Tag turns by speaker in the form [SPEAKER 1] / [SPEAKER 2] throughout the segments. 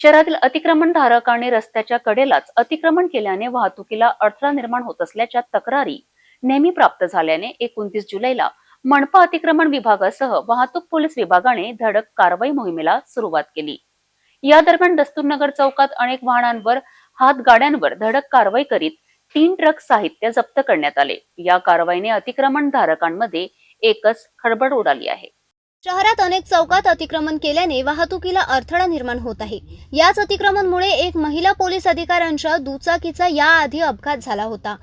[SPEAKER 1] शहरातील अतिक्रमण धारकांनी रस्त्याच्या कडेलाच अतिक्रमण केल्याने वाहतुकीला अडथळा निर्माण होत असल्याच्या तक्रारी नेहमी प्राप्त झाल्याने एकोणतीस जुलैला मनपा अतिक्रमण विभागासह वाहतूक पोलीस विभागाने धडक कारवाई मोहिमेला सुरुवात केली. या दरम्यान दस्तूरनगर चौकात अनेक वाहनांवर हातगाड्यांवर धडक कारवाई करीत तीन ट्रक साहित्य जप्त करण्यात आले. या कारवाईने अतिक्रमण धारकांमध्ये एकच खळबळ उडाली आहे.
[SPEAKER 2] शहरात अनेक चौकात अतिक्रमण केल्याने वाहतुकीला अडथळा निर्माण होत आहे. याच अतिक्रमणमुळे एक महिला पोलीस अधिकाऱ्यांच्या दुचाकीचा याआधी अपघात झाला होता.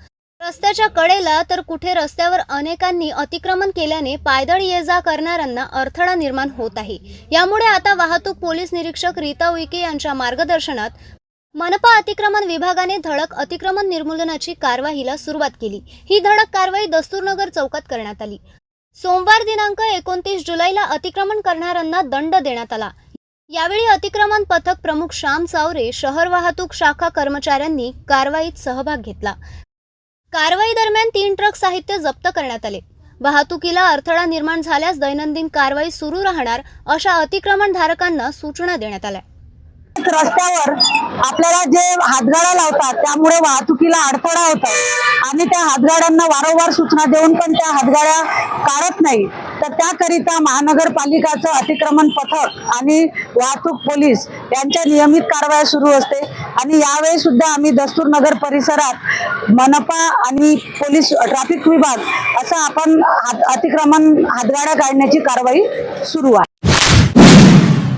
[SPEAKER 2] रस्त्याच्या कडेला तर कुठे रस्त्यावर अनेकांनी अतिक्रमण केल्याने पायदळ ये जा करणाऱ्यांना अडथळा निर्माण होत आहे. यामुळे आता वाहतूक पोलीस निरीक्षक रीता उईके यांच्या मार्गदर्शनात मनपा अतिक्रमण विभागाने धडक अतिक्रमण निर्मूलनाची कारवाईला सुरुवात केली. ही धडक कारवाई दस्तूरनगर चौकात करण्यात आली. सोमवार दिनांक एकोणतीस जुलैला अतिक्रमण करणाऱ्यांना दंड देण्यात आला. यावेळी अतिक्रमण पथक प्रमुख श्याम चावरे शहर वाहतूक शाखा कर्मचाऱ्यांनी कारवाईत सहभाग घेतला. कारवाई दरम्यान तीन ट्रक साहित्य जप्त करण्यात आले. वाहतुकीला अडथळा निर्माण झाल्यास दैनंदिन कारवाई सुरू राहणार अशा अतिक्रमण धारकांना सूचना देण्यात आल्या.
[SPEAKER 3] रस्त्यावर आपल्याला जे हातगाड्या लावतात त्यामुळे वाहतुकीला अडथळा होतो. आणि त्या हातगाड्यांना वारंवार सूचना देऊन पण त्या हातगाड्या काढत नाही. तर त्याकरिता महानगरपालिकाचं अतिक्रमण पथक आणि वाहतूक पोलीस यांच्या नियमित कारवाया सुरू असते. आणि यावेळी सुद्धा आम्ही दस्तूर नगर परिसरात मनपा आणि पोलीस ट्रॅफिक विभाग असं आपण हात- अतिक्रमण हातगाड्या काढण्याची कारवाई सुरू आहे.